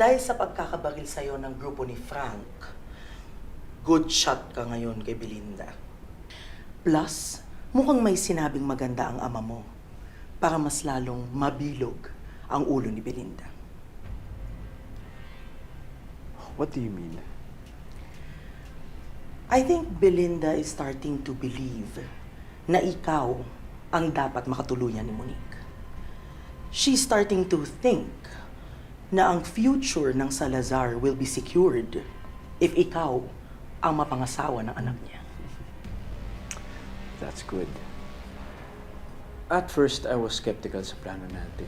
Dahil sa pagkakabaril sa'yo ng grupo ni Frank, good shot ka ngayon kay Belinda. Plus, mukhang may sinabing maganda ang ama mo para mas lalong mabilog ang ulo ni Belinda. What do you mean? I think Belinda is starting to believe na ikaw ang dapat makatuluyan ni Monique. She's starting to think na ang future ng Salazar will be secured if ikaw ang mapangasawa ng anak niya. That's good. At first, I was skeptical sa plano natin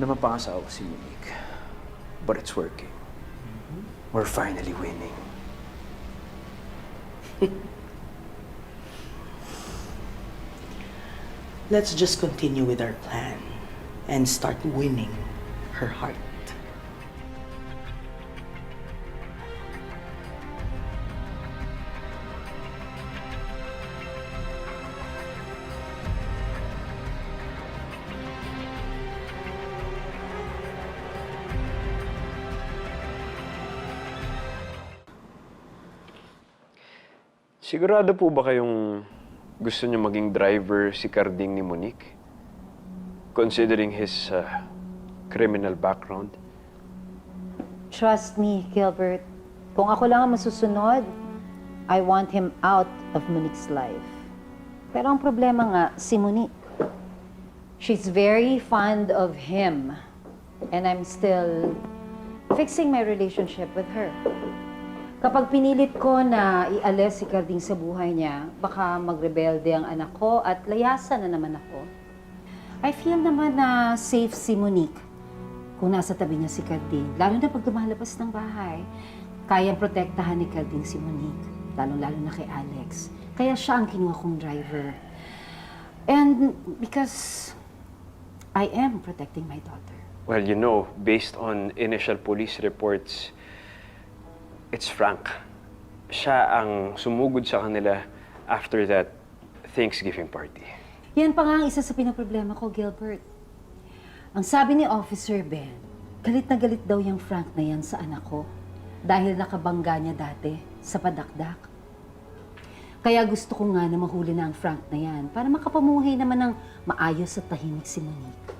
na mapangasawa ko si Monique. But it's working. We're finally winning. Let's just continue with our plan and start winning her heart. Sigurado po ba kayong gusto niyo maging driver si Carding ni Monique? Considering his uh, criminal background? Trust me, Gilbert. Kung ako lang ang masusunod, I want him out of Monique's life. Pero ang problema nga, si Monique. She's very fond of him. And I'm still fixing my relationship with her. Kapag pinilit ko na ialis si Carding sa buhay niya, baka magrebelde ang anak ko at layasan na naman ako. I feel naman na safe si Monique kung nasa tabi niya si Carding. Lalo na pag lumalabas ng bahay, kayang protektahan ni Carding si Monique. Lalo-lalo na kay Alex. Kaya siya ang kinuha kong driver. And because I am protecting my daughter. Well, you know, based on initial police reports, it's Frank. Siya ang sumugod sa kanila after that Thanksgiving party. Yan pa nga ang isa sa pinaproblema ko, Gilbert. Ang sabi ni Officer Ben, galit na galit daw yung Frank na yan sa anak ko dahil nakabangga niya dati sa padakdak. Kaya gusto ko nga na mahuli na ang Frank na yan para makapamuhay naman ng maayos at tahimik si Monique.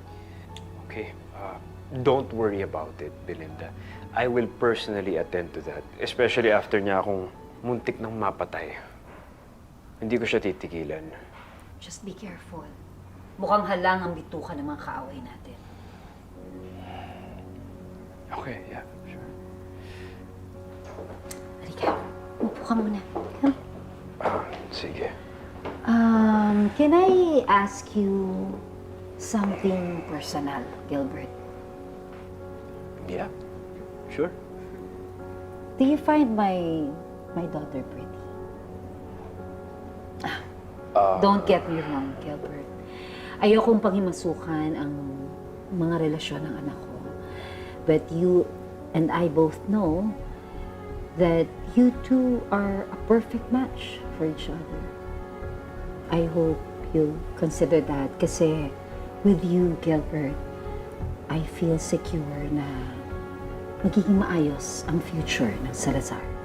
Okay, uh, don't worry about it, Belinda. I will personally attend to that, especially after niya akong muntik ng mapatay. Hindi ko siya titigilan. Just be careful. Mukhang halang ang bituka ng mga kaaway natin. Okay, yeah, sure. Halika, upo ka muna. Come. Ah, sige. Um, can I ask you something personal, Gilbert? Yeah, sure. Do you find my my daughter pretty? Ah, Don't get me wrong, Gilbert. Ayokong panghimasukan ang mga relasyon ng anak ko. But you and I both know that you two are a perfect match for each other. I hope you consider that kasi with you, Gilbert, I feel secure na magiging maayos ang future ng Salazar.